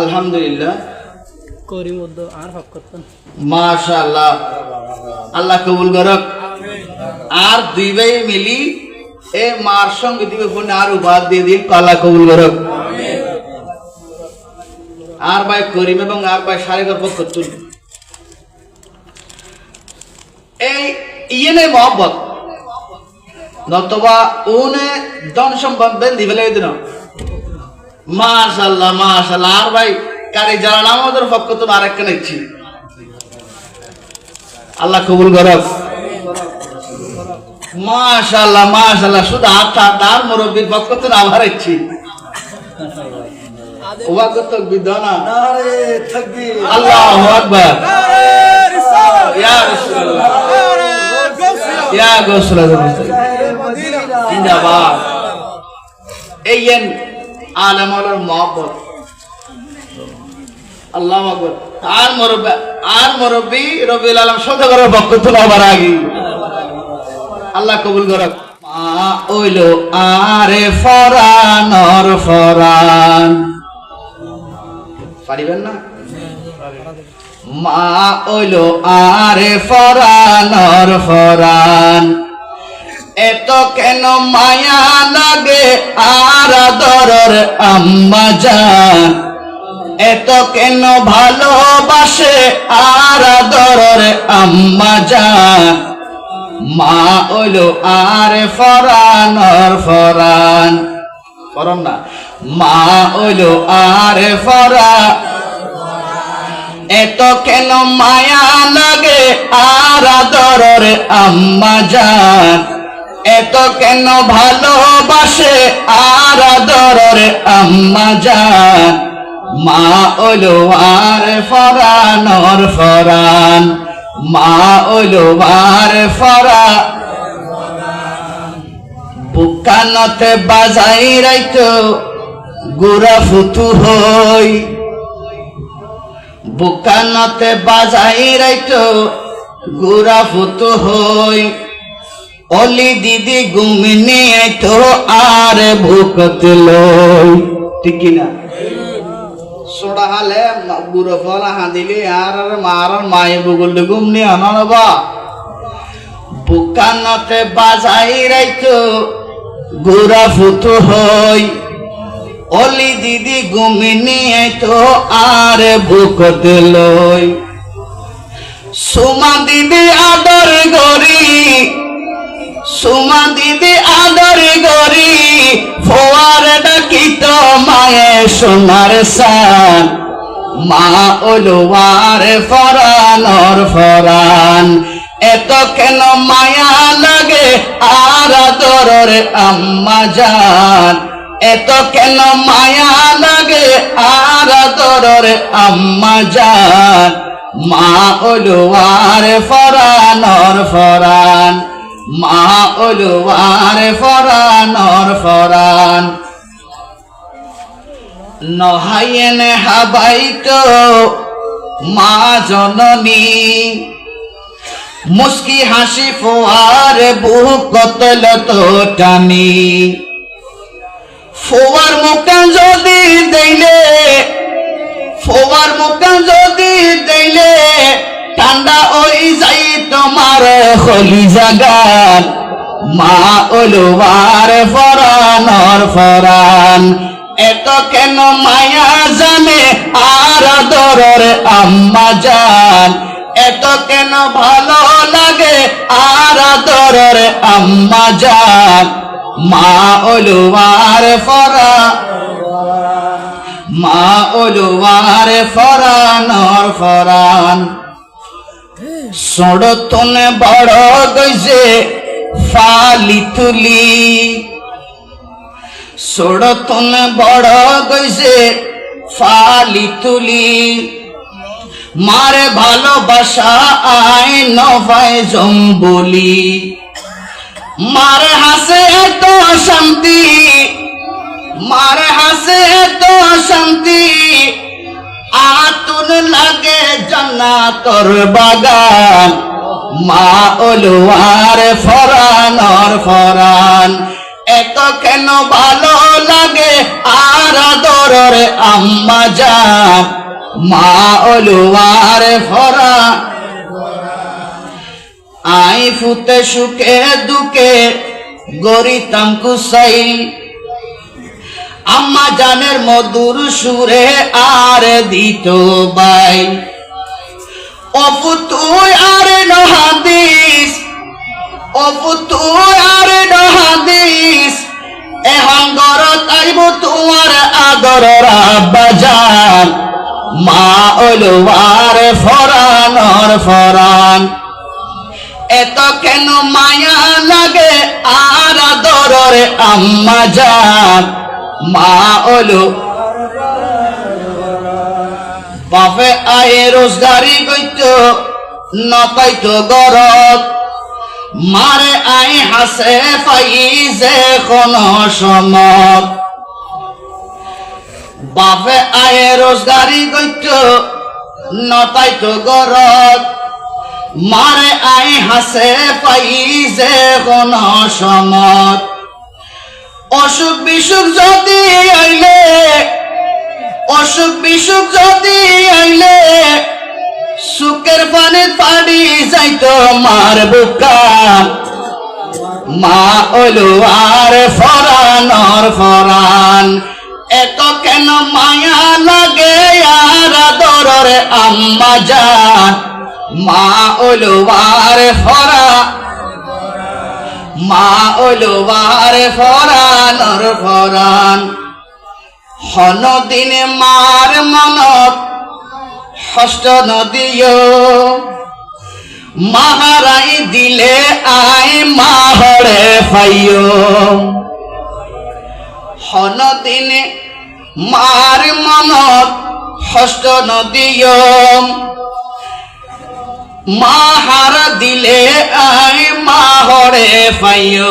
আলহামদুলিল্লাহ। আর হক করতেন। মাশাআল্লাহ। আল্লাহ কবুল করক। আর দুই ভাই মিলি এ মার সঙ্গে দিবে ফোনে আর উপহার দিয়ে দিয়ে আল্লাহ কবুল করক। আর ভাই করিম এবং আর ভাই সাড়ে গল্প করতুন এই ইয়ে নেই মহব্বত নতবা উনে ধন সম্পদ বেঁধি ফেলে দিন মাশাল্লাহ মাশাল্লাহ আর ভাই কারি যারা আমাদের পক্ষ তো আরেকটা নিচ্ছি। আল্লাহ কবুল করক। মাশাল্লাহ মাশাল্লাহ শুধু হাত হাত আর মুরব্বীর পক্ষ তো আবার ইচ্ছি ওয়া কত বিধানা আল্লাহু আকবার। ইয়া রাসূলুল্লাহ। ইয়া জিন্দাবাদ। এই এন আলমর মহব্বত। আল্লাহ আকবর। আর মুরব্বী আর মুরব্বী রবিউল আলম সদাগরের পক্ষ তুলে আবার আগে। আল্লাহ কবুল করক। মা ওইলো আরে ফরানর ফরান পারিবেন না? মা ওইলো আরে ফরানর ফরান এত কেন মায়া লাগে? আর আদরের আম্মা জান। এত কেন ভালোবাসে? আর আদরের আম্মা জান। মা ওইলো আর ফরানর ফরান। ফরান না। মা ওইলো আর ফরা এত কেন মায়া লাগে? আর আদরের আম্মা জান। এত কেন ভালোবাসে আর আদরের আম্মা জান? মা ওলো আর ফরানর ফরান। মা ওলো আর ফরা বুকানতে বাজাই রাইতো, গুড়া ফুতু হই। বুকানতে বাজাই রাইতো, গুড়া ফুতু হই। অলি দিদি গুমিনি তো আর ভুকত লই। ঠিক না সোডা হালে বুড়ো ফলা হাঁদিলি আর আর মার মায়ে বুগুল গুমনি আনন বা। বুকানতে বাজাই রাইতো, গুড়া ফুতু হই। অলি দিদি গুমিনি তো আর ভুকত লই। সুমা দিদি আদর গরি সুমা দিদি আদর গরি ফোয়ার ডাকিত মায়ে সোনার সান। মা ওলোয়ার ফরানর ফরান। এত কেন মায়া লাগে আর আদরের আম্মা জান? এত কেন মায়া লাগে আর আদরের আম্মা জান? মা ওলোয়ার ফরানর ফরান। মা ওলোয়ার ফরানর ফরান। নহাইয়েন হাবাইত মা জননী। মুস্কি হাসি ফোয়ার বুহ কতল তো টানি। ফোয়ার মুখটা যদি দেইলে, ফোয়ার মুখটা যদি দেইলে ঠান্ডা ওই যাই তোমার হলি জাগান, মা ওলোবার ফরানর ফরান। এত কেন মায়া জানে আর আদরের আম্মা জান? এত কেন ভালো লাগে আর আদরের আম্মা জান? মা ওলোবার ফরা মা ওলোবার ফরানর ফরান। সড়তনে বড় গইছে ফালি তুলি। সড়তনে বড় গইছে ফালি তুলি। মারে ভালোবাসা আই নভায় জম্বলি। মারে হাসে এত শান্তি, মারে হাসে এত শান্তি। আতুন লাগে জান্নাতর বাগান, মা ওলুয়ার ফরানর ফরান। এত কেন ভালো লাগে আর আদরের আম্মা মা অলুয়ার ফরা আই ফুতে সুখে দুকে গরিতাম কুসাই। আম্মা জানের মধুর সুরে আর দিত বাই। অপু তুই আর নহাদিস অপু তুই আর নহাদিস এখন গরত আইব তোমার আদর আব্বাজান মা অলুয়ার ফরানর ফরান। এত কেন মায়া লাগে আর আদরের আম্মা যান মা ওলো বাপে আয়ে রোজগারি কইত নপাইত গরত। মারে আই হাসে পাই যে কোন সমত বাপে আয়ে রোজগারি কইত নপাইত গরত। মারে আই হাসে পাই যে কোন সমত অসুখ বিসুখ যদি আইলে, অসুখ বিসুখ যদি আইলে, সুখের পানে পাড়ি যাইতো মার বুকা। মা ওলো আর ফরানর ফরান। এত কেন মায়া লাগে আর আদরের আম্মা যান মা ওলো আর ফরা মা ওলোবার ফরানর ফরান। হন দিনে মার মনত হস্ত নদীয়। মাহারাই দিলে আই মাহরে ফাইয়। হন দিনে মার মনত হস্ত নদীয়। মাহার দিলে আই মাহরে ফাইয়।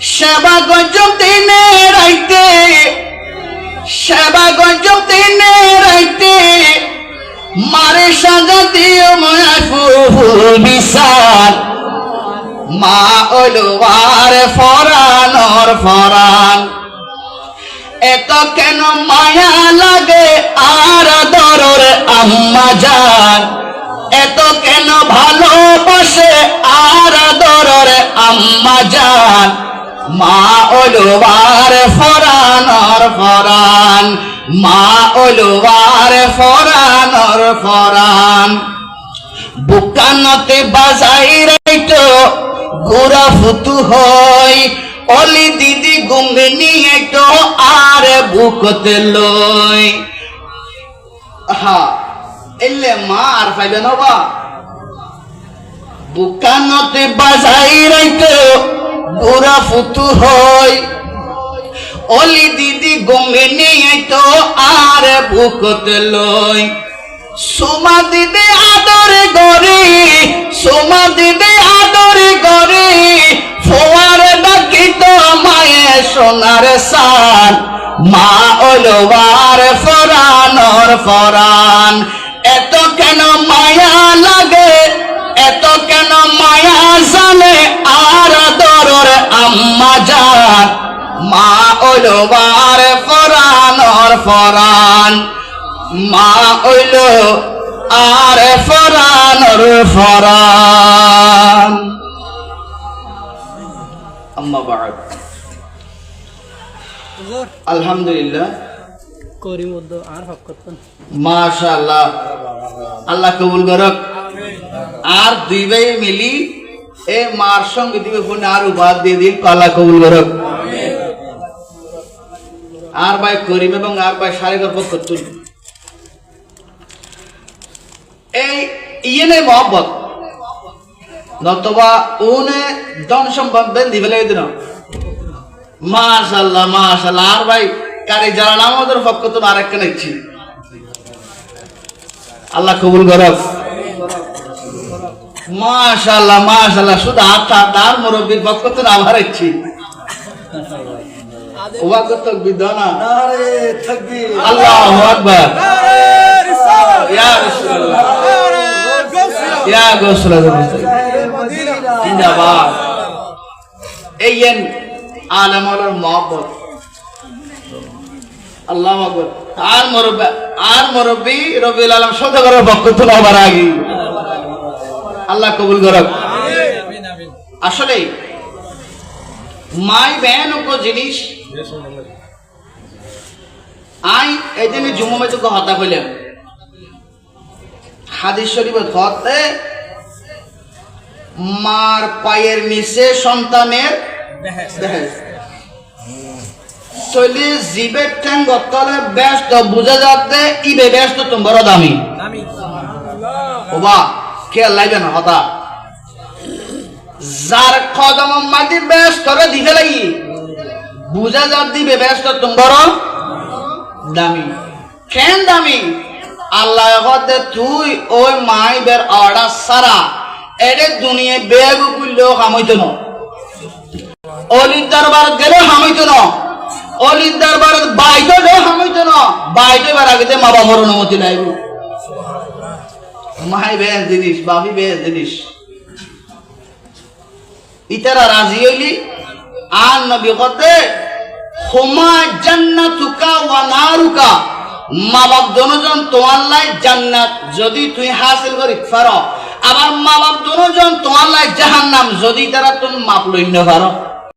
সেবা গঞ্জম দিনে রাইতে, সেবা গঞ্জম দিনে রাইতে, মারে সাজা দিও মায়া ফুল বিশাল। মা ওলোয়ার ফরানর ফরান। এত কেন মায়া লাগে আর দরর আম্মা যান এত কেন ভালোবাসে? আর দরর আম্মা যান মা ওলোবার ফরানর ফরান, মা ওলোবার ফরানর ফরান। বুকানতে বাজাই রাইতো গোরা ফুতু হয় অলি দিদি নিয়ে তো আর বুকতে লই। হা এলে মা আর পাইবে না বা। বুকানতে বাজাই রাইতো গোরা ফুতু হয় অলি দিদি গঙ্গে নিয়ে তো আর বুকতে লই। সোমা দিদি আদরে গরে সোমা দিদি আদরে গরে ফোয়ার ডাকি তো মায়ে সোনার সান, মা ওলোবার ফরানর ফরান। এত কেন মায়া লাগে? এত কেন মায়া জানে? আর দরর আম্মা যান মা ওলোবার ফরানর ফরান। মা ওইল আর ফরানর ফরান। আম্মা বাদ। আলহামদুলিল্লাহ। করি মধ্যে আর হক করতেন। মাশাআল্লাহ। আল্লাহ কবুল করক। আর দুই ভাই মিলি এ মার সঙ্গে দিবে ফোনে আর উপাদ দিয়ে দিন আল্লাহ কবুল করক। আর ভাই করিম এবং আর ভাই সাড়ে গল্প করতুন এই ইয়ে নেই মহব্বত নতবা উনে ধন সম্পদ দেন মাশাল্লাহ মাশাল্লাহ আর ভাই কারে নাম ওদের পক্ষ তো আর একটা। নিচ্ছি আল্লাহ কবুল করক। মাশাল্লাহ মাশাল্লাহ শুধু হাত আর মুরব্বীর পক্ষ তো আবার ইচ্ছি। আল্লাহু আকবার। ইয়া রাসূলুল্লাহ। ইয়া রাসূলুল্লাহ জিন্দাবাদ। এই এন আলমর মহব্বত। আল্লাহ আকবর। আর মুরব্বী আর মুরব্বী রবিউল আলম সদাগরের পক্ষ তুলে আবার আগে। আল্লাহ কবুল করক। আসলে মাই বেন উপ জিনিস আই এই দিন জুমে তোকে হতা কইলাম হাদিস শরীফত হতে মার পায়ের নিচে সন্তানের বেহেশত। চলি জীবের ঠ্যাং গতলে ব্যস্ত বুঝা যাতে ইবে ব্যস্ত তোমার দামি। ওবা খেয়াল লাগবে না হতা? যার কদম মাটি ব্যস্ত করে দিতে লাগি বুঝা যাত দিবে ব্যস্ত তোমার দামি। কেন দামি? আল্লাহ হতে তুই ওই মাই বের অর্ডার সারা এরে দুনিয়া বেগু করলেও হামাইতো না। অলির দরবার গেলে হামাইতো না। অলির দরবার বাইতো গেলে হামাইতো না বাইতো এবার আগে মা বাবার অনুমতি লাইব। মাই বেশ জিনিস, বাপি বেশ জিনিস। ইতারা রাজি হইলি? আর নবী কতে, হোমা জান্নাতুকা ওয়া নারুকা। মা বাপ দুজন তোমার লাই জান্নাত, যদি তুই হাসিল করি পারো আবার মা বাপ দুজন তোমার লাই জাহান্নাম, যদি তারা তুমি মাপ লইন পারো